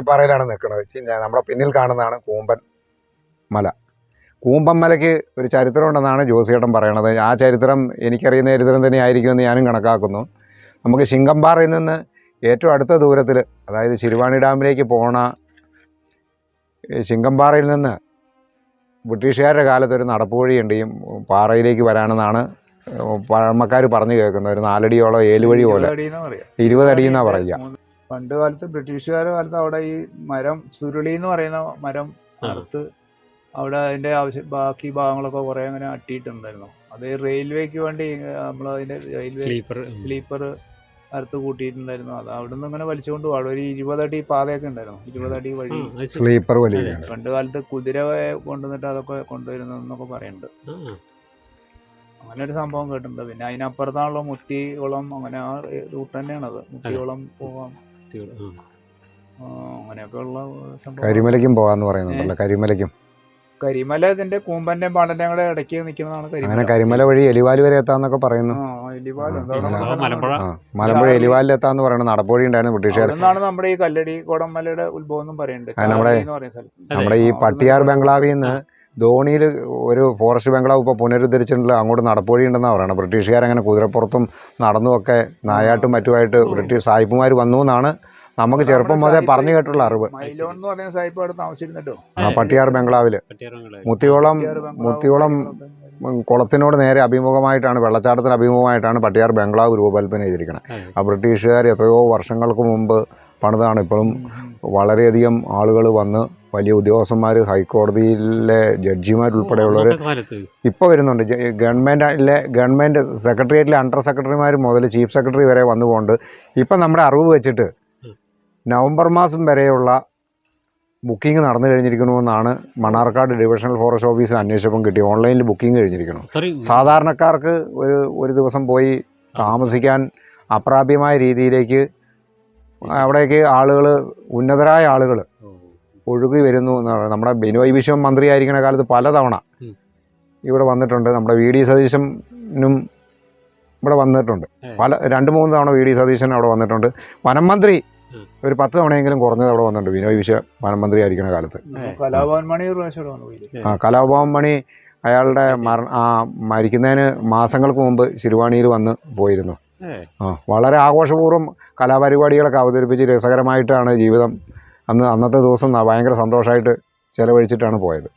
പാറയിലാണ് നിൽക്കുന്നത് ഞാൻ നമ്മുടെ പിന്നിൽ കാണുന്നതാണ് കൂമ്പൻ മല. കൂമ്പൻ മലയ്ക്ക് ഒരു ചരിത്രമുണ്ടെന്നാണ് ജോസിയേട്ടൻ പറയണത്. ആ ചരിത്രം എനിക്കറിയുന്ന ചരിത്രം തന്നെ ആയിരിക്കുമെന്ന് ഞാനും കണക്കാക്കുന്നു. നമുക്ക് ശിങ്കമ്പാറയിൽ നിന്ന് ഏറ്റവും അടുത്ത ദൂരത്തിൽ അതായത് ശിരുവാണി ഡാമിലേക്ക് പോണ ശിങ്കമ്പാറയിൽ നിന്ന് ബ്രിട്ടീഷുകാരുടെ കാലത്ത് ഒരു നടപ്പുവഴിയുണ്ട്. ഈ പാറയിലേക്ക് വരാനെന്നാണ് പഴമക്കാർ പറഞ്ഞു കേൾക്കുന്നത്. ഒരു നാലടിയോളം ഏലുവഴി പോലെ. ഇരുപതടിയെന്നാണ്. ഇരുപതടി പറയുക. പണ്ട് കാലത്ത് ബ്രിട്ടീഷുകാരുടെ കാലത്ത് അവിടെ ഈ മരം ചുരുളി എന്ന് പറയുന്ന മരം. അറുത്ത് അവിടെ അതിന്റെ ആവശ്യം ബാക്കി ഭാഗങ്ങളൊക്കെ കുറെ അങ്ങനെ അട്ടിയിട്ടുണ്ടായിരുന്നു. അത് റെയിൽവേക്ക് വേണ്ടി നമ്മൾ അതിന്റെ റെയിൽവേ സ്ലീപ്പർ. സ്ലീപ്പർ അറുത്ത് കൂട്ടിയിട്ടുണ്ടായിരുന്നു. അത് അവിടെ നിന്ന് ഇങ്ങനെ വലിച്ചുകൊണ്ട് പോകും ഒരു ഇരുപതടി പാതയൊക്കെ ഉണ്ടായിരുന്നു. ഇരുപതടി വഴി. സ്ലീപ്പർ വലി പണ്ട് കാലത്ത് കുതിര കൊണ്ടുവന്നിട്ട് അതൊക്കെ കൊണ്ടുവരുന്നതെന്നൊക്കെ പറയുന്നുണ്ട് അങ്ങനെ ഒരു സംഭവം കേട്ടിട്ടുണ്ട്. പിന്നെ അതിനപ്പുറത്താണല്ലോ മുത്തികുളം. അങ്ങനെ ആ റൂട്ട് തന്നെയാണത്. മുത്തികുളം പോവാം. ആ, അങ്ങനെയൊക്കെയുള്ള സംഭവം കരിമലയ്ക്കും പോകാന്ന് പറയുന്നുണ്ടല്ലോ കരിമലയ്ക്കും. കരിമല ഇതിന്റെ കൂമ്പന്റെ പാടന്റെ കൂടെ ഇടയ്ക്ക് നിൽക്കുന്നതാണ് അങ്ങനെ കരിമല വഴി എലിവാൽ വരെ എത്താന്നൊക്കെ പറയുന്നു. മലമ്പുഴ. എലിവാലിൽ എത്താന്ന് പറയുന്നത് നടപ്പുവഴി ഉണ്ടായിരുന്നു ബ്രിട്ടീഷുകാർ. നമ്മുടെ ഈ കല്ലടി കോടമലയുടെ ഉത്ഭവം എന്നും പറയുന്നുണ്ട് നമ്മുടെ- ഈ പട്ടിയാർ ബംഗ്ലാവിന്ന് ബംഗ്ലാവിൽ നിന്ന് ധോണിയിൽ ഒരു ഫോറസ്റ്റ് ബംഗ്ലാവ് ഇപ്പോൾ പുനരുദ്ധരിച്ചിട്ടുള്ള അങ്ങോട്ട് നടപ്പുവഴി ഉണ്ടെന്നാണ് പറയുന്നത് ബ്രിട്ടീഷുകാരങ്ങനെ കുതിരപ്പുറത്തും നടന്നുമൊക്കെ നായാട്ടും മറ്റുമായിട്ട് ബ്രിട്ടീഷ് സായിപ്പുമാർ വന്നു എന്നാണ് നമുക്ക് ചെറുപ്പം മുതലേ പറഞ്ഞു കേട്ടുള്ള അറിവ്. മൈലോൺ എന്ന് പറയുന്ന സാഹിബ് അവിടെ താമസിച്ചിരുന്നല്ലോ ആ പട്ടിയാർ ബംഗ്ലാവിൽ മുത്തിയോളം മുത്തിയോളം. കുളത്തിനോട് നേരെ അഭിമുഖമായിട്ടാണ് വെള്ളച്ചാട്ടത്തിന് അഭിമുഖമായിട്ടാണ് പട്ടിയാർ ബംഗ്ലാവ് രൂപകൽപ്പന ചെയ്തിരിക്കുന്നത് ആ ബ്രിട്ടീഷുകാർ എത്രയോ വർഷങ്ങൾക്ക് മുമ്പ് പണിതാണ് ഇപ്പോഴും. വളരെയധികം ആളുകൾ വന്ന് വലിയ ഉദ്യോഗസ്ഥന്മാർ ഹൈക്കോടതിയിലെ ജഡ്ജിമാരുൾപ്പെടെയുള്ളവർ ഇപ്പോൾ വരുന്നുണ്ട്. ഗവൺമെന്റിലെ ഗവൺമെന്റ് സെക്രട്ടേറിയറ്റിലെ അണ്ടർ സെക്രട്ടറിമാർ മുതൽ ചീഫ് സെക്രട്ടറി വരെ വന്നു പോകുന്നുണ്ട് ഇപ്പം നമ്മുടെ അറിവ് വെച്ചിട്ട് നവംബർ മാസം വരെയുള്ള ബുക്കിംഗ് നടന്നു കഴിഞ്ഞിരിക്കണമെന്നാണ് മണ്ണാർക്കാട് ഡിവിഷണൽ ഫോറസ്റ്റ് ഓഫീസിൽ അന്വേഷിച്ചപ്പം കിട്ടി. ഓൺലൈനിൽ ബുക്കിംഗ് കഴിഞ്ഞിരിക്കണം. സാധാരണക്കാർക്ക് ഒരു ഒരു ദിവസം പോയി താമസിക്കാൻ അപ്രാപ്യമായ രീതിയിലേക്ക് അവിടേക്ക് ആളുകൾ ഉന്നതരായ ആളുകൾ. ഒഴുകി വരുന്നു എന്നാണ്. നമ്മുടെ ബിനോയ് വിശ്വം മന്ത്രിയായിരിക്കുന്ന കാലത്ത് പലതവണ. ഇവിടെ വന്നിട്ടുണ്ട്. നമ്മുടെ വി ഡി സതീശനും ഇവിടെ വന്നിട്ടുണ്ട്. പല രണ്ട് മൂന്ന് തവണ വി ഡി സതീശൻ അവിടെ വന്നിട്ടുണ്ട്. വനം മന്ത്രി ഒരു പത്ത് തവണയെങ്കിലും കുറഞ്ഞത് അവിടെ വന്നിട്ടുണ്ട് വിനോയ് വിശ്വ വനം മന്ത്രി ആയിരിക്കുന്ന കാലത്ത്? ആ കലാഭവൻ മണി അയാളുടെ മര ആ മരിക്കുന്നതിന് മാസങ്ങൾക്ക് മുമ്പ് ശിരുവാണിയിൽ വന്ന് പോയിരുന്നു. ആ വളരെ ആഘോഷപൂർവം കലാപരിപാടികളൊക്കെ അവതരിപ്പിച്ച് രസകരമായിട്ടാണ് ജീവിതം അന്ന് അന്നത്തെ ദിവസം ഭയങ്കര സന്തോഷമായിട്ട് ചിലവഴിച്ചിട്ടാണ് പോയത്.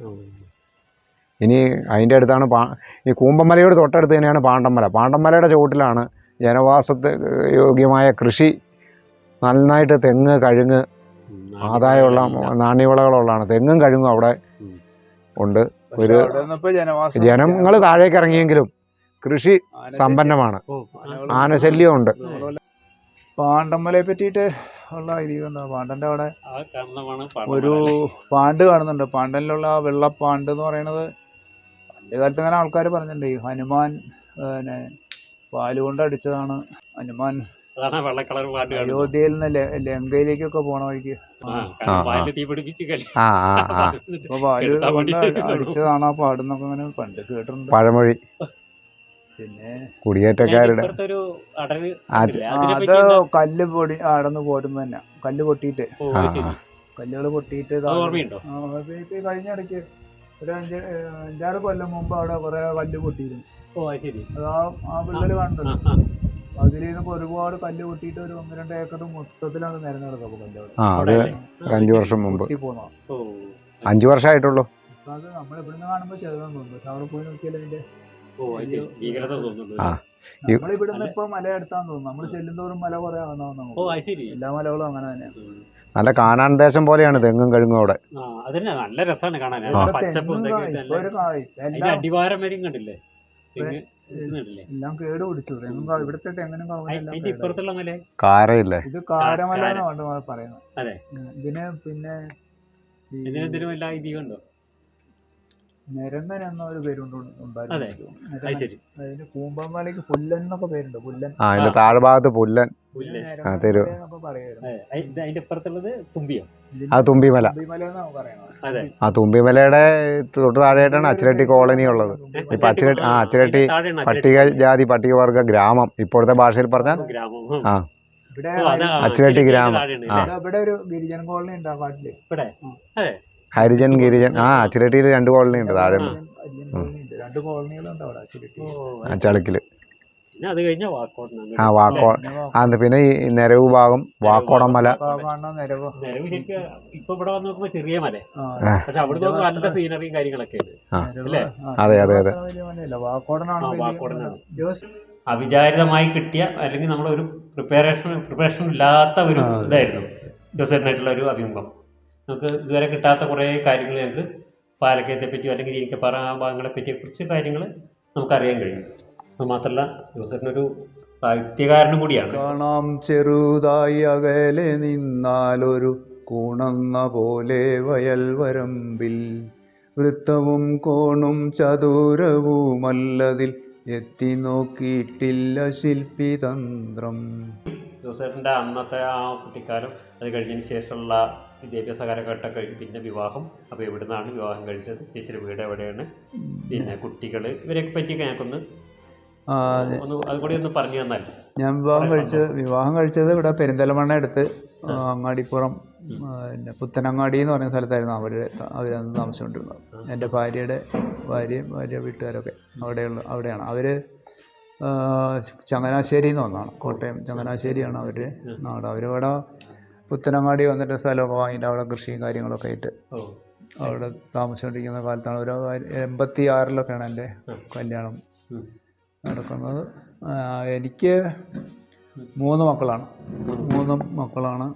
ഇനി അതിന്റെ അടുത്താണ് പാ ഈ കൂമ്പമലയോട് തൊട്ടടുത്ത് തന്നെയാണ് പാണ്ടമ്മല പാണ്ടമ്മലയുടെ ചുവട്ടിലാണ് ജനവാസത്തെ യോഗ്യമായ കൃഷി നന്നായിട്ട് തെങ്ങ് കഴുങ്ങ് ആദായമുള്ള നാണ്യവിളകളുള്ളതാണ് തെങ്ങും കഴുങ്ങും അവിടെ ഉണ്ട്. ഒരു ജനങ്ങൾ താഴേക്ക് ഇറങ്ങിയെങ്കിലും കൃഷി സമ്പന്നമാണ്. ആനശല്യമുണ്ട്. പാണ്ഡമ്മലയെ പറ്റിയിട്ട് ഉള്ള ഐതിഹ്യം പാണ്ഡന്റെ പാണ്ടന്റെ അവിടെ ഒരു പാണ്ഡ് പാണ്ട് കാണുന്നുണ്ട്. പാണ്ടനിലുള്ള ആ വെള്ളപ്പാണ്ട് എന്ന് പറയുന്നത് പണ്ട് കാലത്ത് അങ്ങനെ ആൾക്കാർ പറഞ്ഞിട്ടുണ്ട്. ഈ ഹനുമാൻ പിന്നെ പാലുകൊണ്ട് അടിച്ചതാണ്. ഹനുമാൻ അയോധ്യയിൽ നിന്ന് ലങ്കയിലേക്കൊക്കെ പോണ വഴിക്ക്. അപ്പൊ പാൽ കൊണ്ട് അടിച്ചതാണ് ആ പാടെന്നൊക്കെ അങ്ങനെ പണ്ട് കേട്ടിട്ടുണ്ട്. പഴമൊഴി. പിന്നെ കുടിയേറ്റക്കാരുടെ അടവ് അത്? കല്ല് പൊടി അടന്ന് പോരുമ്പോ തന്നെ കല്ല് പൊട്ടിയിട്ട്. കല്ലുകൾ പൊട്ടിയിട്ട് കഴിഞ്ഞ ഇടയ്ക്ക് ഒരു അഞ്ച് അഞ്ചാറ് കൊല്ലം മുമ്പ് അവിടെ കുറെ കല്ല് പൊട്ടിയിരുന്നു. അത് ശരി. അത് ആ ആ പിള്ളേര് കണ്ടല്ലോ. അതിൽ നിന്നൊക്കെ ഒരുപാട് കല്ല് പൊട്ടിയിട്ട് ഒരു ഒന്ന് രണ്ട് ഏക്കർ മൊത്തത്തിലാണ് നിരന്ന് കിടക്കുക കല്ല്? ഒരു അഞ്ച് വർഷം മുമ്പ്. അഞ്ചു വർഷമായിട്ടുള്ളൂ അത് നമ്മൾ ഇവിടുന്ന് കാണുമ്പോൾ ചെറുതാന്ന് തോന്നുന്നു. പക്ഷെ അവിടെ പോയി നോക്കിയാൽ അതിന്റെ ആ. ഇപ്പൊ മല എടുത്താന്ന് തോന്നുന്നു. നമ്മൾ ചെല്ലുന്തോറും മല കുറെ ഓ നമുക്ക് അത് ശരി. എല്ലാ മലകളും അങ്ങനെ തന്നെയാണ് നല്ല കാനാൻ ദേശം പോലെയാണ് തെങ്ങും കഴുങ്ങും അവിടെ. ആ അതന്നെ നല്ല രസമാണ് കാണാൻ. ആ. പച്ചപ്പ് തെങ്ങും ഇതൊക്കെ കായ്, ആയിട്ട് നല്ല- ഒരു കായ്. അതിന്റെ എല്ലാം അടിവാരം വരെയും കണ്ടില്ലേ? തെങ്ങ് കണ്ടില്ലേ എല്ലാം കേട് പിടിച്ചു. തെങ്ങും കാ- ഇവിടുത്തെ തെങ്ങിനും കാവനെല്ലാം അതിന്റെ ഇപ്പുറത്തുള്ള മല? കാരയില്ലേ? ഇത് കാരമല കാര. എന്നാണ് പറയുന്നത്. അതെ. ഉം. ഇതിന് പിന്നെ ഈ ഇതിനെന്തിനും എല്ലാ ഐതിഹ്യം ഉണ്ടോ നിരങ്ങൻ എന്ന ഒരു പേരുണ്ട് ഉണ്ടായിരുന്നു അതിന് കൂമ്പന്മലയ്ക്ക് പുല്ലൻ എന്നൊക്കെ പേരുണ്ട് പുല്ലൻ. ആ അതിന്റെ താഴ്ഭാഗത്ത് പുല്ലൻ. തെരു. എന്നൊക്കെ പറയുമായിരുന്നു. അതെ അയ്- അതിന്റെ ഇപ്പുറത്തുള്ളത് തുമ്പിയോ? ആ തുമ്പിമല. തുമ്പിമല. അതെ. ആ തുമ്പിമലയുടെ തൊട്ട് താഴെയായിട്ടാണ് അച്ചിരട്ടി കോളനി ഉള്ളത് തുമ്പിമല. ഇപ്പൊ അച്ചിരട്ടി ആ അച്ചിരട്ടി താഴെയാണ് പട്ടിക ജാതി പട്ടികവർഗ ഗ്രാമം. ഇപ്പോഴത്തെ ഭാഷയിൽ പറഞ്ഞാൽ ഗ്രാമം. ആ. ഇവിടെ ഓ, അതാ, ആ, അച്ചിരട്ടി ഗ്രാമം. താഴെയാണ് ആ. ഇവിടെ ഒരു ഗിരിജന കോളനി ഉണ്ട് ആ കാട്ടിൽ. ഇവിടെ? അതെ. ഹരിജൻ ഗിരിജൻ. ആ അച്ചിരട്ടിയിൽ രണ്ട് കോളനി ഉണ്ട് താഴെ. ചളുക്കിൽ ആ വാക്കോ ആ പിന്നെ ഈ നിരവ് ഭാഗം വാക്കോടം മല. കാണാൻ നിരവ നിലവ് ശരിക്കും ഇപ്പൊ ഇവിടെ വന്ന് നോക്കുമ്പോ ചെറിയ മല. ആ, ആ. പക്ഷെ അവിടെ നോക്കുമ്പോ നല്ല സീനറിയും കാര്യങ്ങളൊക്കെ ഉണ്ട്. അല്ലേ? അതെ, അതെ, അതെ. അവിചാരിതമായി കിട്ടിയ അല്ലെങ്കിൽ നമ്മളൊരു പ്രിപ്പറേഷൻ പ്രിപ്പറേഷൻ ഇല്ലാത്ത ഒരു. ഇതായിരുന്നു. ജോസഫിനായിട്ടുള്ള ഒരു അഭിമുഖം. നമുക്ക് ഇതുവരെ കിട്ടാത്ത കുറേ കാര്യങ്ങൾ ഞങ്ങൾക്ക് പാലക്കയത്തെ പറ്റിയോ അല്ലെങ്കിൽ ജീനിക്കപ്പാറ ആ ഭാഗങ്ങളെ പറ്റിയ കുറച്ച് കാര്യങ്ങൾ നമുക്കറിയാൻ കഴിയും. അത് മാത്രമല്ല ജോസഫിനൊരു സാഹിത്യകാരനും കൂടിയാണ്. കാണാം ചെറുതായി അകലെ നിന്നാലൊരു കൂണന്ന പോലെ വയൽ വരമ്പിൽ. വൃത്തവും കോണും ചതുരവുമല്ലതിൽ എത്തി നോക്കിയിട്ടില്ല ശില്പി തന്ത്രം ജോസഫിന്റെ അന്നത്തെ ആ കുട്ടിക്കാലം അത് കഴിഞ്ഞതിന് ശേഷമുള്ള വിദ്യാഭ്യാസ കാലഘട്ടം കഴിഞ്ഞ് പിന്നെ വിവാഹം. അപ്പോൾ എവിടുന്നാണ് വിവാഹം കഴിച്ചത്? ചേച്ചിയുടെ വീട് എവിടെയാണ്? പിന്നെ കുട്ടികൾ ഇവരെയൊക്കെ പറ്റിയൊക്കെ ഞങ്ങൾക്കൊന്ന് ഞാൻ വിവാഹം കഴിച്ചത് വിവാഹം കഴിച്ചത് ഇവിടെ പെരിന്തലമണ്ണ അടുത്ത് അങ്ങാടിപ്പുറം പിന്നെ പുത്തനങ്ങാടി എന്ന് പറയുന്ന സ്ഥലത്തായിരുന്നു അവരുടെ അവരന്ന് താമസിച്ചുകൊണ്ടിരുന്നത്. എന്റെ ഭാര്യയുടെ ഭാര്യയും ഭാര്യ വീട്ടുകാരൊക്കെ അവിടെയുള്ള അവിടെയാണ്. അവർ ചങ്ങനാശ്ശേരി എന്ന് വന്നതാണ്. കോട്ടയം ചങ്ങനാശ്ശേരിയാണ് അവർ. നാട്. അവരിവിടെ പുത്തനങ്ങാടി വന്നിട്ട് സ്ഥലമൊക്കെ വാങ്ങിയിട്ട് അവിടെ കൃഷിയും കാര്യങ്ങളൊക്കെ ആയിട്ട് അവിടെ താമസിച്ചുകൊണ്ടിരിക്കുന്ന കാലത്താണ് ഒരു എൺപത്തി ആറിലൊക്കെയാണ് എന്റെ കല്യാണം. നടക്കുന്നത്. എനിക്ക് മൂന്ന് മക്കളാണ്. മൂന്ന് മക്കളാണ്.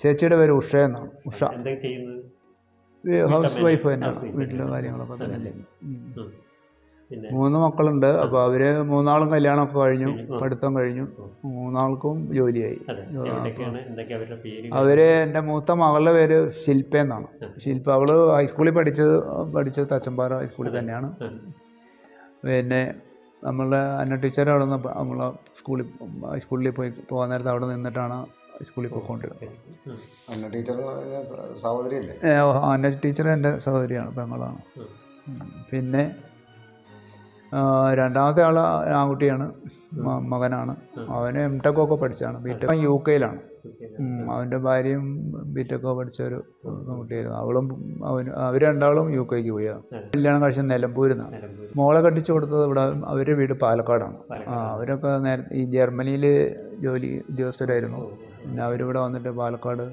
ചേച്ചിയുടെ പേര് ഉഷ എന്നാണ്. ഉഷ. ഹൗസ് വൈഫ് തന്നെ. വീട്ടിലെ കാര്യങ്ങളൊക്കെ തന്നെ. പിന്നെ മൂന്ന് മക്കളുണ്ട്. അപ്പോൾ അവർ മൂന്നാളും കല്യാണമൊക്കെ കഴിഞ്ഞു കഴിഞ്ഞു. പഠിത്തം കഴിഞ്ഞു. മൂന്നാൾക്കും ജോലിയായി. അവർ എന്റെ മൂത്ത മകളുടെ പേര് ശില്പ എന്നാണ്. ശില്പ അവൾ ഹൈസ്കൂളിൽ പഠിച്ചത് പഠിച്ചത് തച്ചമ്പാറ ഹൈസ്കൂളിൽ തന്നെയാണ്. പിന്നെ നമ്മളുടെ അന്ന ടീച്ചർ അവിടെ നിന്ന് നമ്മളെ സ്കൂളിൽ ഹൈസ്കൂളിൽ പോയി പോകാൻ നേരത്തെ അവിടെ നിന്നിട്ടാണ് ഹൈസ്കൂളിൽ പോയിക്കൊണ്ടിരുന്നത്. ടീച്ചർ സഹോദരിയല്ലേ? അന്ന ടീച്ചർ എന്റെ സഹോദരിയാണ് പെങ്ങളാണ്. പിന്നെ രണ്ടാമത്തെ ആൾ ആൺകുട്ടിയാണ്. മകനാണ്. അവന് എം ടെക് ഒക്കെ പഠിച്ചാണ്. ബി ടെക് യു കെയിലാണ്. അവന്റെ ഭാര്യയും ബി ടെക് പഠിച്ച ഒരു കുട്ടിയായിരുന്നു. അവളും അവന് അവർ രണ്ടാളും യു കെക്ക് പോയാണ്. കല്യാണം കഴിച്ച നിലമ്പൂരിൽ നിന്നാണ് മോളെ കെട്ടിച്ചു കൊടുത്തത് ഇവിടെ അവരുടെ വീട് പാലക്കാടാണ്. ആ. അവരൊക്കെ നേരെ ഈ ജർമ്മനിയിൽ ജോലി ഉദ്യോഗസ്ഥരായിരുന്നു. പിന്നെ അവരിവിടെ വന്നിട്ട് പാലക്കാട്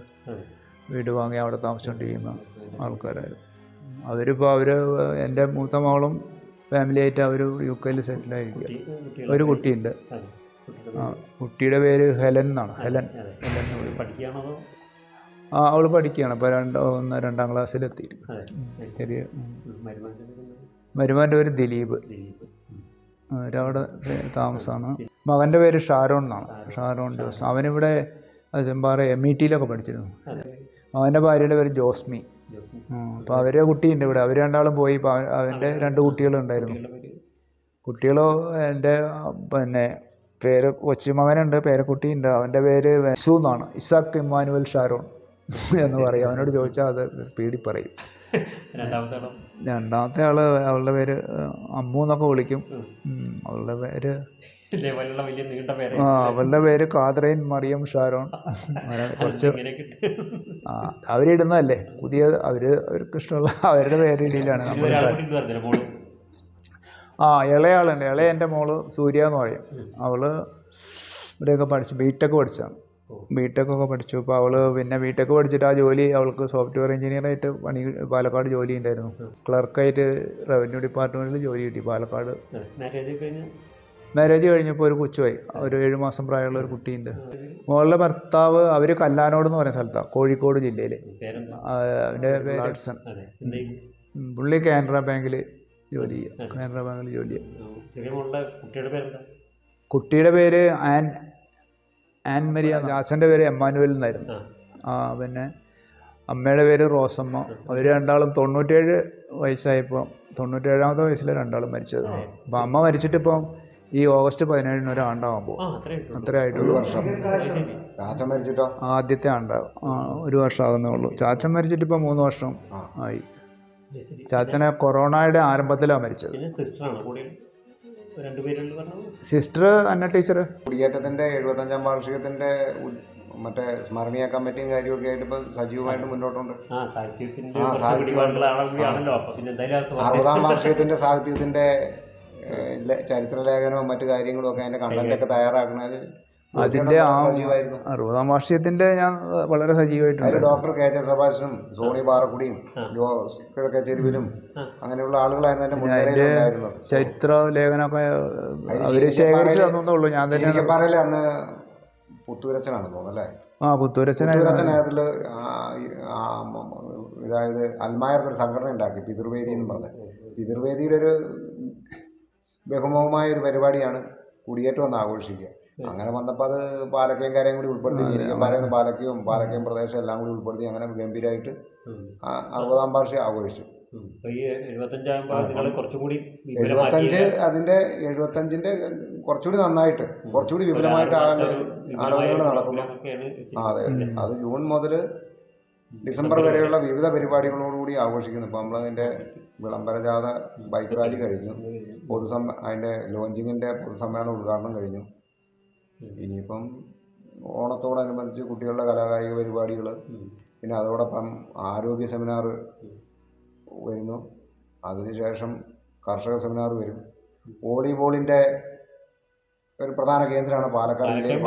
വീട് വാങ്ങി അവിടെ താമസിച്ചുകൊണ്ടിരിക്കുന്ന ആൾക്കാരായിരുന്നു. അവരിപ്പോൾ അവർ എന്റെ മൂത്ത മകളും ഫാമിലി ആയിട്ട് അവർ യു കെയിൽ സെറ്റിലായിരിക്കുക ഒരു കുട്ടിയുണ്ട്. ആ കുട്ടിയുടെ പേര് ഹെലൻ എന്നാണ്. ഹെലൻ. ഹെലൻ? ആ അവൾ പഠിക്കുകയാണ്. ഇപ്പോൾ രണ്ട് ഒന്ന് രണ്ടാം ക്ലാസ്സിലെത്തി. ചെറിയ? മരുമാന്റെ പേര് ദിലീപ്. അവരവിടെ താമസമാണ് മകന്റെ പേര് ഷാരോൺ എന്നാണ്. ഷാരോൺ. ജോസ്. അവനിവിടെ ചെമ്പാറ എം ഇ ടിയിലൊക്കെ പഠിച്ചിരുന്നു. അവന്റെ ഭാര്യയുടെ പേര് ജോസ്മി. ജോസ്. അപ്പോൾ അവരെ കുട്ടിയുണ്ട് ഇവിടെ. അവർ രണ്ടാളും പോയി. ഇപ്പോൾ അവന്റെ രണ്ട് കുട്ടികളുണ്ടായിരുന്നു? കുട്ടികളോ എന്റെ പിന്നെ പേര് കൊച്ചുമകനുണ്ട് പേരക്കുട്ടിയുണ്ട്. അവന്റെ പേര് വെസു എന്നാണ്. ഇസാക്ക് ഇമ്മാനുവൽ ഷാരോൺ എന്ന് പറയും. അവനോട് ചോദിച്ചാൽ അത് പേടി പറയും. രണ്ടാമത്തെ ആളോ? അവളുടെ പേര് അമ്മു എന്നൊക്കെ വിളിക്കും. അവളുടെ പേര് ആ അവളുടെ പേര് കാതറൈൻ മറിയം ഷാരോൺ. കുറച്ച് ആ അവരിടുന്നതല്ലേ പുതിയ അവർ അവർക്ക് ഇഷ്ടമുള്ള അവരുടെ പേര് ഇടയിലാണ് നമ്മൾ ഒരാൾ കൂടി ഉണ്ട് പറഞ്ഞില്ലേ മോൾ. ആ ഇളയാളുണ്ട്. ഇളയ എന്റെ മോൾ സൂര്യ എന്ന് പറയും. അവൾ ഇവിടെയൊക്കെ പഠിച്ചു ബിടെക് പഠിച്ചാണ് ബിടെക് ഒക്കെ പഠിച്ചു. അപ്പോൾ അവൾ പിന്നെ ബിടെക് പഠിച്ചിട്ട് ആ ജോലി അവൾക്ക് സോഫ്റ്റ്വെയർ എഞ്ചിനീയറായിട്ട് പണി പാലക്കാട് ജോലി ഉണ്ടായിരുന്നു. ക്ലർക്കായിട്ട് റവന്യൂ ഡിപ്പാർട്ട്മെന്റിൽ ജോലി കിട്ടി പാലക്കാട്. മാരേജ് കഴിഞ്ഞപ്പോൾ ഒരു കൊച്ചുമായി ഒരു ഏഴ് മാസം പ്രായമുള്ള ഒരു കുട്ടിയുണ്ട്. മോളുടെ ഭർത്താവ് അവർ കല്ലാനോട് എന്ന് പറയുന്ന സ്ഥലത്താണ് കോഴിക്കോട് ജില്ലയിൽ അവന്റെ പേര് ഹഡ്സൺ അതെ എന്ത് ചെയ്യും? ഉം, പുള്ളി കാനറ ബാങ്കിൽ ജോലി ചെയ്യുക. കാനറ ബാങ്കിൽ ജോലി ചെയ്യുക കുട്ടിയുടെ പേര് ആൻ ആൻ മരിയ ചാച്ചന്റെ പേര് എമ്മാനുവൽ എന്നായിരുന്നു. ആ. ആ പിന്നെ അമ്മയുടെ പേര് റോസമ്മ. അവർ രണ്ടാളും തൊണ്ണൂറ്റേഴ് വയസ്സായപ്പോൾ തൊണ്ണൂറ്റേഴാമത്തെ വയസ്സിൽ രണ്ടാളും മരിച്ചത്. അപ്പം അമ്മ മരിച്ചിട്ടിപ്പം ഈ ഓഗസ്റ്റ് പതിനേഴിന് ഒരു ആണ്ടാവാൻ പോകും. ആ അത്രേ ആയിട്ടുള്ളൂ. വർഷം. ചാച്ചൻ മരിച്ചിട്ടോ? ആദ്യത്തെ ആണ്ടാവും. ആ, ഒരു വർഷം ആകുന്നേ ഉള്ളൂ. ചാച്ചൻ മരിച്ചിട്ട് ഇപ്പോൾ മൂന്ന് വർഷം ആയി. ചാച്ചനെ കൊറോണയുടെ ആരംഭത്തിലാണ് മരിച്ചത്. സിസ്റ്റർ അന്ന ടീച്ചർ കുടിയേറ്റത്തിന്റെ എഴുപത്തഞ്ചാം വാർഷികത്തിന്റെ മറ്റേ സ്മരണീയ കമ്മിറ്റിയും കാര്യമൊക്കെ ആയിട്ട് ഇപ്പൊ സജീവമായിട്ട് മുന്നോട്ടുണ്ട്. അറുപതാം വാർഷികത്തിന്റെ സാഹിത്യത്തിന്റെ ചരിത്ര ലേഖനവും മറ്റു കാര്യങ്ങളും ഒക്കെ അതിന്റെ കണ്ടന്റൊക്കെ തയ്യാറാക്കണതിൽ അതിന്റെ ആ വാർഷികത്തിന്റെ ഞാൻ വളരെ സജീവമായിട്ടുണ്ട് ഡോക്ടർ കെ ജെ സബാഷനും സോണി പാറക്കുടിയും ആ. ജോസ് കച്ചേരിവിലും ആ. അങ്ങനെയുള്ള ആളുകളായിരുന്നു എന്റെ ചരിത്ര ലേഖനമൊക്കെ അവർ ശേഖരിച്ചു തന്നുള്ളൂ ഞാൻ തന്നെ പറയലേ അന്ന് പുത്തൂരച്ചനാണ് തോന്നുന്നു അല്ലേ? ആ പുത്തൂരച്ചൻ അതിൽ അൽമായർക്ക് ഒരു സംഘടന ഉണ്ടാക്കി പിതൃവേദി എന്ന് പറഞ്ഞ്. പിതൃവേദിയുടെ ഒരു ബഹുമുഖമായ ഒരു പരിപാടിയാണ് കുടിയേറ്റം എന്ന് ആഘോഷിക്കുക. അങ്ങനെ വന്നപ്പോൾ അത് പാലക്കയും കാര്യം കൂടി ഉൾപ്പെടുത്തി ചിരിക്കപ്പാറയിൽ പാലക്കയും പാലക്കയും പ്രദേശം എല്ലാം കൂടി ഉൾപ്പെടുത്തി അങ്ങനെ ഗംഭീരമായിട്ട് അറുപതാം വാർഷികം ആഘോഷിച്ചു. എഴുപത്തഞ്ചാം അതിന്റെ എഴുപത്തഞ്ചിന്റെ കുറച്ചുകൂടി നന്നായിട്ട് കുറച്ചുകൂടി വിപുലമായിട്ട് ആലോ- ആലോചനകൾ നടക്കുന്നു. അതെ അത്. ജൂൺ മുതൽ ഡിസംബർ വരെയുള്ള വിവിധ പരിപാടികളോടുകൂടി ആഘോഷിക്കുന്നു. ഇപ്പോൾ നമ്മളതിന്റെ വിളംബരജാഥ ബൈക്ക് റാലി കഴിഞ്ഞു. പൊതുസമ്മ അതിന്റെ ലോഞ്ചിങ്ങിന്റെ പൊതുസമ്മേളന ഉദ്ഘാടനം കഴിഞ്ഞു. ഇനിയിപ്പം ഓണത്തോടനുബന്ധിച്ച് കുട്ടികളുടെ കലാകായിക പരിപാടികൾ പിന്നെ അതോടൊപ്പം ആരോഗ്യ സെമിനാർ വരുന്നു. അതിനുശേഷം കർഷക സെമിനാർ വരും. വോളിബോളിന്റെ ഒരു പ്രധാന കേന്ദ്രമാണ് പാലക്കാട് ജില്ലയിൽ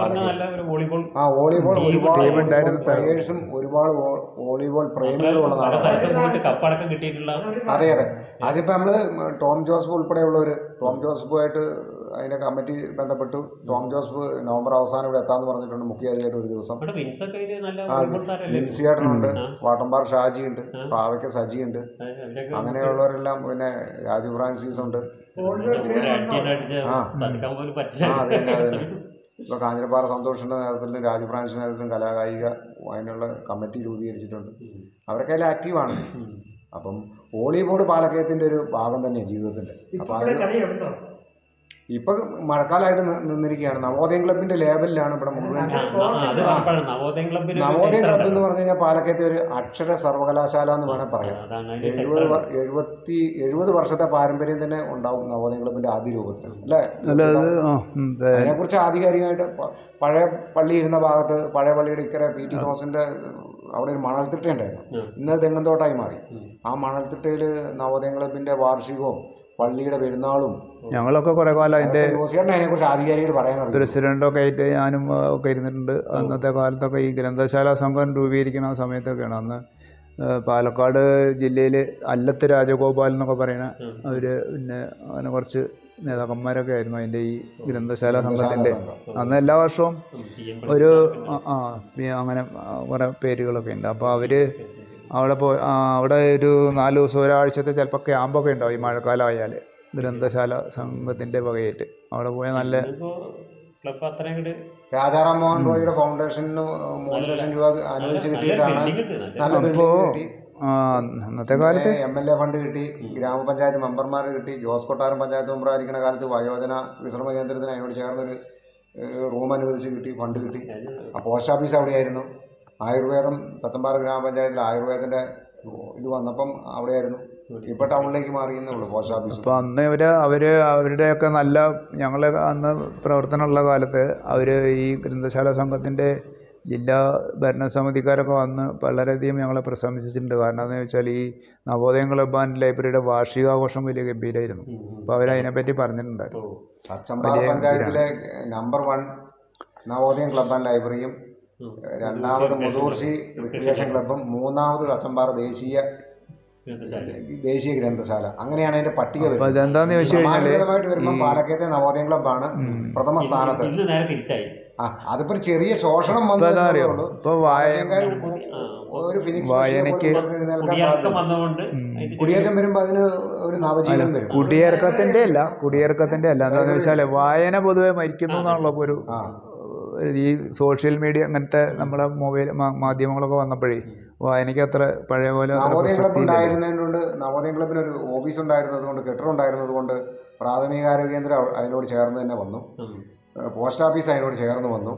ആ വോളിബോൾ ഒരുപാട് പ്ലേയേഴ്സും ഒരുപാട് വോളിബോൾ പ്രേമികളും ഉള്ള പല നാടാണ് സ്ഥലത്തും പോയിട്ട് കപ്പടക്കം കിട്ടിയിട്ടുള്ള അതെ അതെ. അതിപ്പോൾ നമ്മൾ ടോം ജോസഫ് ഒരു ടോം ജോസഫുമായിട്ട് അതിന്റെ കമ്മിറ്റി ബന്ധപ്പെട്ടു. ടോം ജോസഫ് നവംബർ അവസാനം ഇവിടെ എത്താന്ന് പറഞ്ഞിട്ടുണ്ട് മുഖ്യാതിയായിട്ട് ഒരു ദിവസം. ആ. വാട്ടമ്പാർ ഷാജി ഉണ്ട്. പാവയ്ക്ക സജി ഉണ്ട്. അങ്ങനെയുള്ളവരെല്ലാം പിന്നെ രാജു ഫ്രാൻസിസ് ഉണ്ട്. ആ. അതെ അതെ ഇപ്പോൾ കാഞ്ഞിരപ്പാറ സന്തോഷിന്റെ നേതൃത്വത്തിലും രാജു ഫ്രാൻസിന്റെ നേതൃത്വത്തിലും കലാകായിക അതിനുള്ള കമ്മിറ്റി രൂപീകരിച്ചിട്ടുണ്ട്. അവരൊക്കെ അതിൽ ആക്റ്റീവാണ് അപ്പം വോളിബോൾ പാലക്കയത്തിന്റെ ഒരു ഭാഗം തന്നെയാണ് ജീവിതത്തിന്റെ. അപ്പം ഇപ്പം മഴക്കാലമായിട്ട് നിന്നിരിക്കുകയാണ് നവോദയം ക്ലബിന്റെ ലേബലിലാണ് ഇവിടെ മുഴുവൻ നവോദയം ക്ലബ് എന്ന് പറഞ്ഞു കഴിഞ്ഞാൽ പാലക്കയത്തെ ഒരു അക്ഷര സർവകലാശാല എന്ന് വേണേൽ പറയാം. എഴുപത് എഴുപത്തി എഴുപത് വർഷത്തെ പാരമ്പര്യം തന്നെ ഉണ്ടാവും നവോദയം ക്ലബിന്റെ ആദ്യ രൂപത്തിൽ. അല്ലേ? അതിനെക്കുറിച്ച് ആധികാരികമായിട്ട് പഴയ പള്ളി ഇരുന്ന ഭാഗത്ത് പഴയ പള്ളിയുടെ ഇക്കരെ പി. ടി. തോമസിന്റെ അവിടെ ഒരു മണൽത്തിട്ട ഉണ്ടായിരുന്നു ഇന്ന് തെങ്ങന്തോട്ടായി മാറി. ആ മണൽത്തിട്ടയിൽ നവോദയ ക്ലബിന്റെ വാർഷികവും പള്ളിയുടെ പെരുന്നാളും ഞങ്ങളൊക്കെ കുറെ കാലം ജോസിയേട്ടൻ അതിനെക്കുറിച്ച് ആധികാരികമായിട്ട് പ്രസിഡന്റൊക്കെ ആയിട്ട് ഞാനും ഒക്കെ ഇരുന്നിട്ടുണ്ട്. അന്നത്തെ കാലത്തൊക്കെ ഈ ഗ്രന്ഥശാല സംഘം രൂപീകരിക്കുന്ന സമയത്തൊക്കെയാണ്. അന്ന് പാലക്കാട് ജില്ലയിൽ അല്ലത്ത് രാജഗോപാൽ എന്നൊക്കെ പറയുന്ന അവർ അവർ പിന്നെ അങ്ങനെ കുറച്ച് നേതാക്കന്മാരൊക്കെ ആയിരുന്നു അതിന്റെ ഈ ഗ്രന്ഥശാല സംഘത്തിന്റെ അന്ന് എല്ലാ വർഷവും ഒരു ആ അങ്ങനെ കുറേ പേരുകളൊക്കെ ഉണ്ട്. അപ്പോൾ അവർ അവിടെ പോയി അവിടെ ഒരു നാല് ദിവസം ഒരാഴ്ചത്തെ ചിലപ്പോൾ ക്യാമ്പൊക്കെ ഉണ്ടാവും ഈ മഴക്കാലമായാൽ ഗ്രന്ഥശാല സംഘത്തിന്റെ വകയായിട്ട്. അവിടെ പോയാൽ നല്ല രാജാറാം മോഹൻ റോയിയുടെ ഫൗണ്ടേഷന് മൂന്ന് ലക്ഷം രൂപ അനുവദിച്ച് കിട്ടിയിട്ടാണ് building ഉണ്ട്, നല്ല നല്ല അപ്പോ ബിൽഡിംഗ് കിട്ടി. ആ അന്നത്തെ കാലത്ത് എം എൽ എ ഫണ്ട് കിട്ടി ഗ്രാമപഞ്ചായത്ത് മെമ്പർമാർ കിട്ടി. ജോസ് കൊട്ടാരം പഞ്ചായത്ത് മെമ്പറായിരിക്കുന്ന കാലത്ത് വയോജന വിശ്രമ കേന്ദ്രത്തിന് അതിനോട് ചേർന്നൊരു റൂം അനുവദിച്ച് കിട്ടി ഫണ്ട് കിട്ടി. ആ പോസ്റ്റ് ഓഫീസ് അവിടെയായിരുന്നു. ആയുർവേദം തച്ചമ്പാറ ഗ്രാമപഞ്ചായത്തിൽ ആയുർവേദത്തിന്റെ ഇത് വന്നപ്പം അവിടെയായിരുന്നു. ഇപ്പൊ ടൗണിലേക്ക് മാറിയെന്നേ ഉള്ളൂ പോസ്റ്റ് ഓഫീസ്. അപ്പോൾ അന്ന് അവർ അവരുടെയൊക്കെ നല്ല ഞങ്ങളെ അന്ന് പ്രവർത്തനമുള്ള കാലത്ത് അവർ ഈ ഗ്രന്ഥശാല സംഘത്തിന്റെ ജില്ലാ ഭരണസമിതിക്കാരൊക്കെ വന്ന് വളരെയധികം ഞങ്ങളെ പ്രശംസിച്ചിട്ടുണ്ട്. കാരണം എന്താണെന്ന് വെച്ചാൽ ഈ നവോദയം ക്ലബ് ആൻഡ് ലൈബ്രറിയുടെ വാർഷികാഘോഷം വലിയ ഗംഭീരമായിരുന്നു അപ്പോൾ അവർ അതിനെപ്പറ്റി പറഞ്ഞിട്ടുണ്ടായിരുന്നു പഞ്ചായത്തിലെ number one Navodayam club and ലൈബ്രറിയും രണ്ടാമത് മുതൂർശി റിക്രിയേഷൻ ക്ലബും മൂന്നാമത് തച്ചമ്പാറ ദേശീയ ദേശീയ ഗ്രന്ഥശാല. അങ്ങനെയാണ് അതിന്റെ പട്ടിക വരുന്നത്. സമാനമായിട്ട് വരുമ്പോൾ പാലക്കയത്തെ നവോദയം ക്ലബ്ബാണ് പ്രഥമ സ്ഥാനത്ത്. ആ അതിപ്പോ ചെറിയ ശോഷണം ഇപ്പോൾ വന്നു എന്താ എന്നേ അറിയോ ഉള്ളൂ. ഇപ്പോൾ വായ പാലക്കയംകാർ ആ, ഒരു ഫിനിക്സ് കുടിയേറ്റം വരുമ്പോ അതിന് ഒരു നവജീവൻ വരും. കുടിയിറക്കത്തിന്റെ അല്ല കുടിയേറക്കത്തിന്റെ അല്ല എന്താണെന്ന് വെച്ചാൽ വായന പൊതുവെ മരിക്കുന്നു എന്നാണല്ലോ ഒരു ആ. ഈ സോഷ്യൽ മീഡിയ അങ്ങനത്തെ നമ്മുടെ മൊബൈൽ മാധ്യമങ്ങളൊക്കെ വന്നപ്പോഴേ വായനയ്ക്ക് അത്ര പഴയ പോലെ നവോദയ ഉണ്ടായിരുന്നതുകൊണ്ട് നവോദയം ക്ലബിന് ഒരു ഓഫീസ് ഉണ്ടായിരുന്നത് കൊണ്ട് കെട്ടിടം ഉണ്ടായിരുന്നത് കൊണ്ട് പ്രാഥമികാരോഗ്യ കേന്ദ്രം അതിനോട് ചേർന്ന് തന്നെ വന്നു. പോസ്റ്റ് ഓഫീസ് അതിനോട് ചേർന്ന് വന്നു.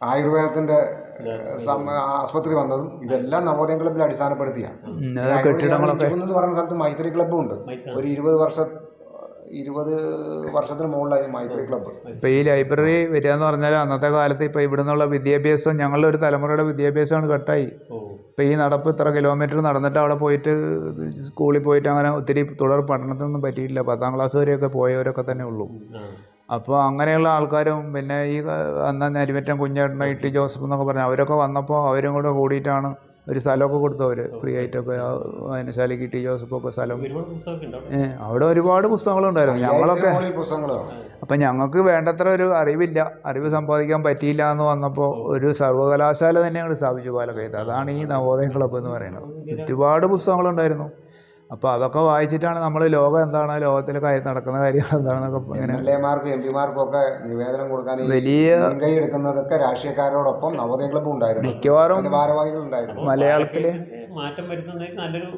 ആയുർവേദത്തിന്റെ ആസ്പത്രി വന്നതും ഇതെല്ലാം നവോദയ ക്ലബിൽ അടിസ്ഥാനപ്പെടുത്തിയാണ് എന്ന് പറയുന്ന സ്ഥലത്ത് മൈത്രി ക്ലബ്ബും ഉണ്ട് ഒരു ഇരുപത് വർഷം ഇരുപത് വർഷത്തിന് മുകളിലായി മൈത്രി ക്ലബ്ബ്. ഇപ്പൊ ഈ ലൈബ്രറി വരിക എന്ന് പറഞ്ഞാൽ അന്നത്തെ കാലത്ത് ഇപ്പൊ ഇവിടെ നിന്നുള്ള വിദ്യാഭ്യാസം ഞങ്ങളുടെ ഒരു തലമുറയുടെ വിദ്യാഭ്യാസമാണ് കട്ടായി. ഇപ്പൊ ഈ നടപ്പ് ഇത്ര കിലോമീറ്റർ നടന്നിട്ട് അവിടെ പോയിട്ട് സ്കൂളിൽ പോയിട്ട് അങ്ങനെ ഒത്തിരി തുടർ പഠനത്തിനൊന്നും പറ്റിയിട്ടില്ല. പത്താം ക്ലാസ് വരെയൊക്കെ പോയവരൊക്കെ തന്നെ ഉള്ളൂ. അപ്പോൾ അങ്ങനെയുള്ള ആൾക്കാരും പിന്നെ ഈ അന്ന് നരിമറ്റം കുഞ്ഞേട്ടൻ ഇ ടി ജോസഫ് എന്നൊക്കെ പറഞ്ഞ അവരൊക്കെ വന്നപ്പോൾ അവരും കൂടെ കൂടിയിട്ടാണ് ഒരു സ്ഥലമൊക്കെ കൊടുത്തു അവർ ഫ്രീ ആയിട്ടൊക്കെ. ആ വായനശാലയ്ക്ക് ടി ജോസഫൊക്കെ സ്ഥലം. അവിടെ ഏ, അവിടെ ഒരുപാട് പുസ്തകങ്ങളുണ്ടായിരുന്നു. ഞങ്ങളൊക്കെ അപ്പം ഞങ്ങൾക്ക് വേണ്ടത്ര ഒരു അറിവില്ല. അറിവ് സമ്പാദിക്കാൻ പറ്റിയില്ല എന്ന് വന്നപ്പോൾ ഒരു സർവകലാശാല തന്നെ ഞങ്ങൾ സ്ഥാപിച്ചു പാലക്കയത്ത് അതാണ് ഈ നവോദയ ക്ലബ്ബ് എന്ന് പറയുന്നത്. ഒരുപാട് പുസ്തകങ്ങളുണ്ടായിരുന്നു. അപ്പോൾ അതൊക്കെ വായിച്ചിട്ടാണ് നമ്മൾ ലോകം എന്താണ് ലോകത്തിൽ കാര്യം നടക്കുന്ന കാര്യങ്ങൾ എന്താണെന്നൊക്കെ എം ഇങ്ങനെ എൽ എമാർക്കും എം പിമാർക്കും ഒക്കെ നിവേദനം കൊടുക്കാൻ വലിയ കൈ എടുക്കുന്നതൊക്കെ രാഷ്ട്രീയക്കാരോടൊപ്പം നവോദയ ക്ലബ്ബ് ഉണ്ടായിരുന്നു. മിക്കവാറും ഭാരവാഹികൾ ഉണ്ടായിരുന്നു. മലയാളത്തിൽ മാറ്റം വരുത്തുന്നതിന് നല്ലൊരു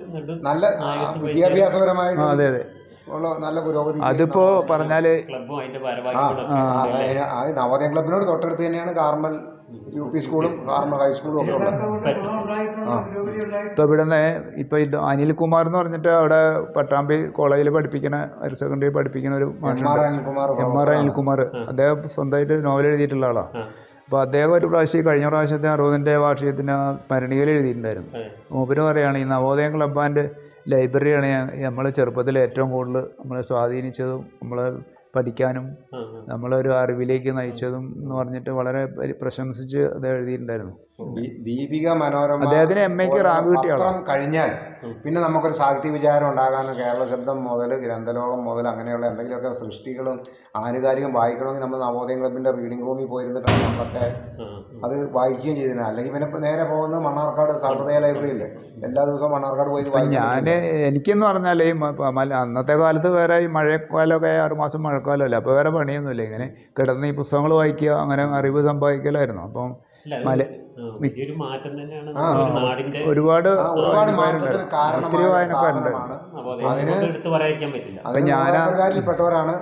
നല്ല വിദ്യാഭ്യാസപരമായിട്ട് അതെ അതെ. നല്ല പുരോഗതി അതിപ്പോ പറഞ്ഞാൽ? നവോദയ ക്ലബിനോട് തൊട്ടടുത്ത് തന്നെയാണ് കാർമൽ യു പി സ്കൂളും കാർമൽ ഹൈസ്കൂളും ഒക്കെ ഉള്ളത് ആ. ഇപ്പൊ ഇവിടുന്ന് ഇപ്പൊ ഇത് അനിൽകുമാർ എന്ന് പറഞ്ഞിട്ട് അവിടെ പട്ടാമ്പി കോളേജിൽ പഠിപ്പിക്കുന്ന ഹയർ സെക്കൻഡറി പഠിപ്പിക്കുന്ന ഒരു എം ആർ അനിൽകുമാർ അദ്ദേഹം സ്വന്തമായിട്ട് നോവൽ എഴുതിയിട്ടുള്ള ആളാണ്. അപ്പോൾ അദ്ദേഹം ഒരു പ്രാവശ്യം കഴിഞ്ഞ പ്രാവശ്യത്തെ അറുപതിന്റെ വാർഷികത്തിന് സ്മരണികയിൽ എഴുതിയിട്ടുണ്ടായിരുന്നു. മൂപ്പര് പറയുകയാണ് ഈ നവോദയം ക്ലബ് ആൻഡ് ലൈബ്രറിയാണ് നമ്മൾ ചെറുപ്പത്തിൽ ഏറ്റവും കൂടുതൽ നമ്മളെ സ്വാധീനിച്ചതും നമ്മളെ പഠിക്കാനും നമ്മളൊരു അറിവിലേക്ക് നയിച്ചതും എന്ന് പറഞ്ഞിട്ട് വളരെ പ്രശംസിച്ച് അത് എഴുതിയിട്ടുണ്ടായിരുന്നു. ദീപിക മനോരമ അദ്ദേഹത്തിന് എം എക്ക് റാങ്ക് കിട്ടിയാണ് കഴിഞ്ഞാൽ പിന്നെ നമുക്കൊരു സാഹിത്യ വിചാരം ഉണ്ടാകാനും കേരള ശബ്ദം മുതൽ ഗ്രന്ഥലോകം മുതൽ അങ്ങനെയുള്ള എന്തെങ്കിലുമൊക്കെ സൃഷ്ടികളും ആനുകാലികം വായിക്കണമെങ്കിൽ നമ്മൾ നവോദയ ക്ലബിന്റെ റീഡിംഗ് റൂമിൽ പോയിരുന്നിട്ടാണ് നമ്മളൊക്കെ. അത് വായിക്കുകയും ചെയ്തിരുന്നത്. അല്ലെങ്കിൽ പിന്നെ ഇപ്പൊ നേരെ പോകുന്നത് മണ്ണാർക്കാട് സർവദയ ലൈബ്രറിയില്ലേ? എല്ലാ ദിവസവും മണ്ണാർക്കാട് പോയി ഞാൻ എനിക്കെന്ന് പറഞ്ഞാൽ ഈ അന്നത്തെ കാലത്ത് വേറെ ഈ മഴക്കാലമൊക്കെ ആറുമാസം മഴക്കാലമല്ലേ അപ്പോൾ വേറെ പണിയൊന്നുമില്ല. ഇങ്ങനെ കിടന്ന് ഈ പുസ്തകങ്ങൾ വായിക്കുക അങ്ങനെ അറിവ് സമ്പാദിക്കലായിരുന്നു. അപ്പം മല- മാറ്റം തന്നെയാണ് ആ, നാടിന്റെ ഒരുപാട് ഒരുപാട് ഒത്തിരി വായനക്കാരുണ്ട്.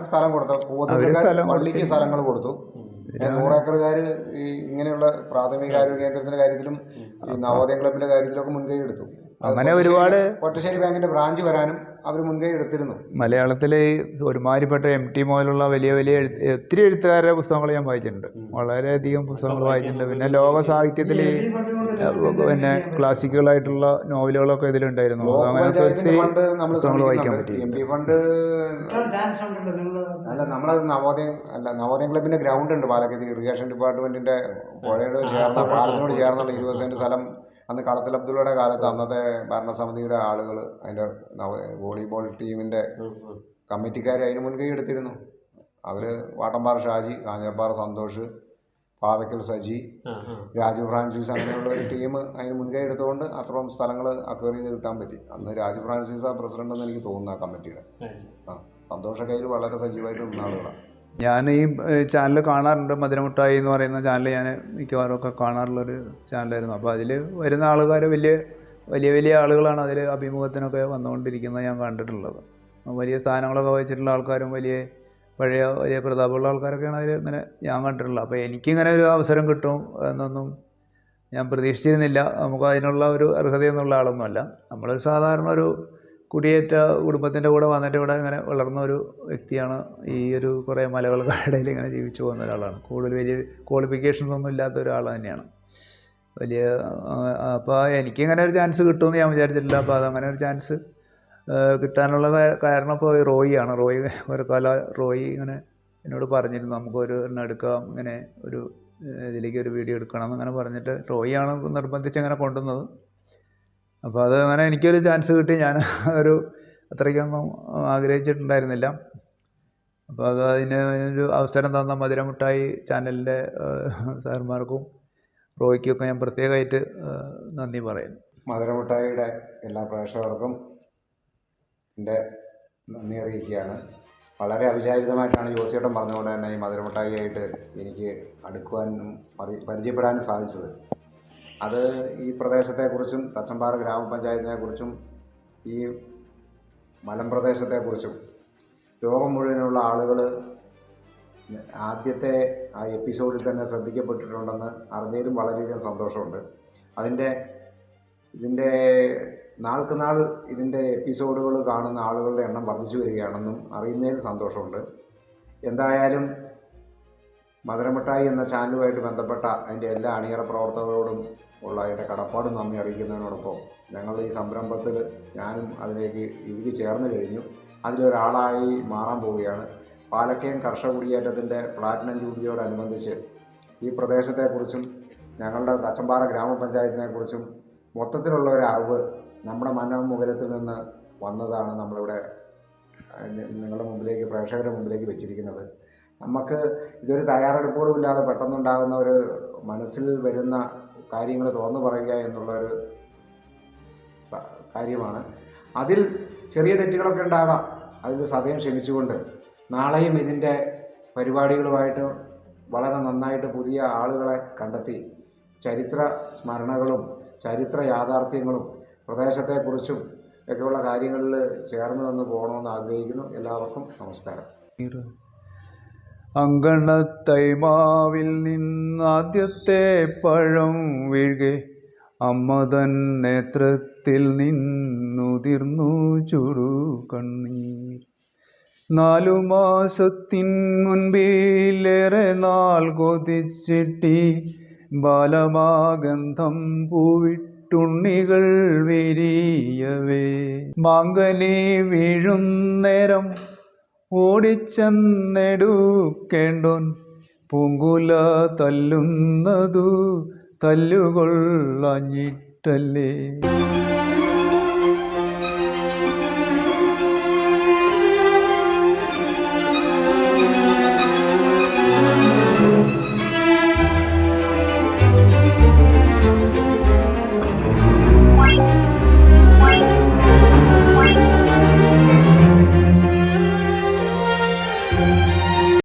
സ്ഥലം കൊടുത്തത്. പള്ളിക്ക്. സ്ഥലങ്ങൾ കൊടുത്തു. നൂറേക്കറുകാർ ഈ ഇങ്ങനെയുള്ള പ്രാഥമിക ആരോഗ്യ കേന്ദ്രത്തിന്റെ കാര്യത്തിലും ഈ നവോദയ ക്ലബിന്റെ കാര്യത്തിലൊക്കെ മുൻകൈ എടുത്തു. അങ്ങനെ ഒരുപാട് കൊട്ടശ്ശേരി ബാങ്കിന്റെ ബ്രാഞ്ച് വരാനും അവർ മുൻകൈ എടുത്തിരുന്നു. മലയാളത്തിലെ ഒരുമാതിരിപ്പെട്ട എം ടി മുതലുള്ള വലിയ വലിയ എഴുത്ത് ഒത്തിരി എഴുത്തുകാരുടെ പുസ്തകങ്ങൾ ഞാൻ വായിച്ചിട്ടുണ്ട്. വളരെയധികം പുസ്തകങ്ങൾ വായിച്ചിട്ടുണ്ട്. പിന്നെ ലോക സാഹിത്യത്തിൽ പിന്നെ ക്ലാസിക്കലായിട്ടുള്ള നോവലുകളൊക്കെ ഇതിലുണ്ടായിരുന്നു. അങ്ങനത്തെ ഒത്തിരി പുസ്തകങ്ങൾ വായിക്കാൻ എം പറ്റിയിട്ടുണ്ട്. പി ഫണ്ട് അല്ല നമ്മളത് നവോദയം അല്ല നവോദയം ക്ലബിന്റെ ഗ്രൗണ്ട് ഉണ്ട്. പാലക്കത്ത് ഇറിഗേഷൻ ഡിപ്പാർട്ട്മെന്റിന്റെ പുഴയോട് ചേർന്ന പാലത്തിനോട് ചേർന്നുള്ള ഇരുപത് സെന്റ് സ്ഥലം അന്ന് കളത്തിൽ അബ്ദുള്ളയുടെ കാലത്ത് അന്നത്തെ ഭരണസമിതിയുടെ ആളുകൾ അതിന്റെ വോളിബോൾ ടീമിന്റെ. കമ്മിറ്റിക്കാർ അതിന് മുൻകൈ എടുത്തിരുന്നു അവർ വാട്ടമ്പാറ ഷാജി കാഞ്ഞപ്പാറ സന്തോഷ് പാവയ്ക്കൽ സജി. രാജു ഫ്രാൻസിസ് അങ്ങനെയുള്ള ഒരു ടീം അതിന് മുൻകൈ എടുത്തുകൊണ്ട് അത്രയും സ്ഥലങ്ങൾ അക്വയർ ചെയ്ത് കിട്ടാൻ പറ്റി അന്ന് രാജു ഫ്രാൻസിസ് ആ പ്രസിഡന്റ് എന്ന് എനിക്ക് തോന്നുന്നു ആ കമ്മിറ്റിയുടെ ആ സന്തോഷ അതിൽ വളരെ സജീവമായിട്ട് നിന്ന ആളുകളാണ് ഞാൻ ഈ ചാനൽ കാണാറുണ്ട്. മധുരമുട്ടായി എന്ന് പറയുന്ന ചാനൽ ഞാൻ മിക്കവാറും ഒക്കെ കാണാറുള്ളൊരു ചാനലായിരുന്നു അപ്പോൾ അതിൽ വരുന്ന ആൾക്കാർ വലിയ വലിയ വലിയ ആളുകളാണ് അതിൽ അഭിമുഖത്തിനൊക്കെ വന്നുകൊണ്ടിരിക്കുന്നത് ഞാൻ കണ്ടിട്ടുള്ളത്. വലിയ സ്ഥാനങ്ങളൊക്കെ വഹിച്ചിട്ടുള്ള ആൾക്കാരും വലിയ പഴയ വലിയ പ്രതാപമുള്ള ആൾക്കാരൊക്കെയാണ് അതിൽ ഇങ്ങനെ ഞാൻ കണ്ടിട്ടുള്ളത്. അപ്പോൾ എനിക്കിങ്ങനെ ഒരു അവസരം കിട്ടും എന്നൊന്നും ഞാൻ പ്രതീക്ഷിച്ചിരുന്നില്ല. നമുക്ക് അതിനുള്ള ഒരു അർഹതയൊന്നുള്ള ആളൊന്നുമല്ല. നമ്മളൊരു സാധാരണ ഒരു കുടിയേറ്റ കുടുംബത്തിന്റെ കൂടെ വന്നിട്ട് ഇവിടെ ഇങ്ങനെ വളർന്ന ഒരു വ്യക്തിയാണ് ഈ ഒരു കുറേ മലകൾക്ക് ഇടയിൽ ഇങ്ങനെ ജീവിച്ചു പോകുന്ന ഒരാളാണ്. കൂടുതൽ വലിയ ക്വാളിഫിക്കേഷൻസ് ഒന്നും ഇല്ലാത്ത ഒരാൾ തന്നെയാണ്. വലിയ അപ്പോൾ എനിക്കിങ്ങനെ ഒരു ചാൻസ് കിട്ടുമെന്ന് ഞാൻ വിചാരിച്ചിട്ടില്ല. അപ്പോൾ അതങ്ങനെ ഒരു ചാൻസ് കിട്ടാനുള്ള കാരണം ഇപ്പോൾ റോയിയാണ് റോയി ഒരു കാല റോയി ഇങ്ങനെ എന്നോട് പറഞ്ഞിരുന്നു. നമുക്കൊരു എണ്ണം എടുക്കാം ഇങ്ങനെ ഒരു ഇതിലേക്ക് ഒരു വീഡിയോ എടുക്കണം എന്നങ്ങനെ പറഞ്ഞിട്ട് റോയിയാണ് നിർബന്ധിച്ച് അങ്ങനെ കൊണ്ടുവന്നത്. അപ്പോൾ അത് അങ്ങനെ എനിക്കൊരു ചാൻസ് കിട്ടി. ഞാൻ ഒരു അത്രയ്ക്കൊന്നും ആഗ്രഹിച്ചിട്ടുണ്ടായിരുന്നില്ല. അപ്പോൾ അത് അതിന് ഒരു അവസരം തന്ന മധുരമുട്ടായി ചാനലിന്റെ സാർമാർക്കും റോയ്ക്കൊക്കെ ഞാൻ പ്രത്യേകമായിട്ട് നന്ദി പറയുന്നു. മധുരമുട്ടായിയുടെ എല്ലാ പ്രേക്ഷകർക്കും എന്റെ നന്ദി അറിയിക്കുകയാണ്. വളരെ അവിചാരിതമായിട്ടാണ് ജോസിയേട്ടൻ പറഞ്ഞ പോലെ തന്നെ ഈ മധുരമുട്ടായിയായിട്ട് എനിക്ക് അടുക്കുവാനും പരിചയപ്പെടാനും സാധിച്ചത്. അത് ഈ പ്രദേശത്തെക്കുറിച്ചും തച്ചമ്പാറ ഗ്രാമപഞ്ചായത്തിനെക്കുറിച്ചും ഈ മലമ്പ്രദേശത്തെക്കുറിച്ചും ലോകം മുഴുവനുള്ള ആളുകൾ ആദ്യത്തെ ആ എപ്പിസോഡിൽ തന്നെ ശ്രദ്ധിക്കപ്പെട്ടിട്ടുണ്ടെന്ന് അറിഞ്ഞതിലും വളരെയധികം സന്തോഷമുണ്ട്. അതിന്റെ ഇതിന്റെ നാൾക്ക് നാൾ ഇതിന്റെ എപ്പിസോഡുകൾ കാണുന്ന ആളുകളുടെ എണ്ണം വർദ്ധിച്ചു വരികയാണെന്നും അറിയുന്നതിൽ സന്തോഷമുണ്ട്. എന്തായാലും മധുരമിഠായി എന്ന ചാനലുമായിട്ട് ബന്ധപ്പെട്ട അതിന്റെ എല്ലാ അണിയറ പ്രവർത്തകരോടും ഉള്ള അതിന്റെ കടപ്പാട് നന്ദി അറിയിക്കുന്നതിനോടൊപ്പം ഞങ്ങളുടെ ഈ സംരംഭത്തിൽ ഞാനും അതിലേക്ക് ഇഴുകി ചേർന്ന് കഴിഞ്ഞു. അതിലൊരാളായി മാറാൻ പോവുകയാണ്. പാലക്കയം കർഷക കുടിയേറ്റത്തിന്റെ പ്ലാറ്റിനം ജൂബിലിയോടനുബന്ധിച്ച് ഈ പ്രദേശത്തെക്കുറിച്ചും ഞങ്ങളുടെ തച്ചമ്പാറ ഗ്രാമപഞ്ചായത്തിനെക്കുറിച്ചും മൊത്തത്തിലുള്ള ഒരു അറിവ് നമ്മുടെ മനോമുഖരത്തിൽ നിന്ന് വന്നതാണ് നമ്മളിവിടെ നിങ്ങളുടെ മുമ്പിലേക്ക് പ്രേക്ഷകരുടെ മുമ്പിലേക്ക് വെച്ചിരിക്കുന്നത്. നമുക്ക് ഇതൊരു തയ്യാറെടുപ്പുകളും ഇല്ലാതെ പെട്ടെന്നുണ്ടാകുന്ന ഒരു മനസ്സിൽ വരുന്ന കാര്യങ്ങൾ തുറന്നു പറയുക എന്നുള്ളൊരു കാര്യമാണ്. അതിൽ ചെറിയ തെറ്റുകളൊക്കെ ഉണ്ടാകാം. അതിൽ സദയം ക്ഷമിച്ചുകൊണ്ട് നാളെയും ഇതിന്റെ പരിപാടികളുമായിട്ട് വളരെ നന്നായിട്ട് പുതിയ ആളുകളെ കണ്ടെത്തി ചരിത്ര സ്മരണകളും ചരിത്ര യാഥാർത്ഥ്യങ്ങളും പ്രദേശത്തെക്കുറിച്ചും ഒക്കെയുള്ള കാര്യങ്ങളിൽ ചേർന്ന് നിന്ന് പോകണമെന്ന് ആഗ്രഹിക്കുന്നു. എല്ലാവർക്കും നമസ്കാരം. അങ്കണത്തൈമാവിൽ നിന്നാദ്യത്തെ പഴം വീഴുകെ. അമ്മതൻ നേത്രത്തിൽ നിന്നുതിർന്നു ചുടു കണ്ണീർ നാലു മാസത്തിൻ മുൻപിലേറെ നാൾ കൊതിച്ചിട്ടി. ബാലമാഗന്ധം പൂവിട്ടുണ്ണികൾ വിരിയവേ. മാങ്കനി വീഴും നേരം ഓടിച്ചെന്നെടുക്കേണ്ടോൻ പൂങ്കുല തല്ലുന്നതു തല്ലുകൊള്ളഞ്ഞിട്ടല്ലേ?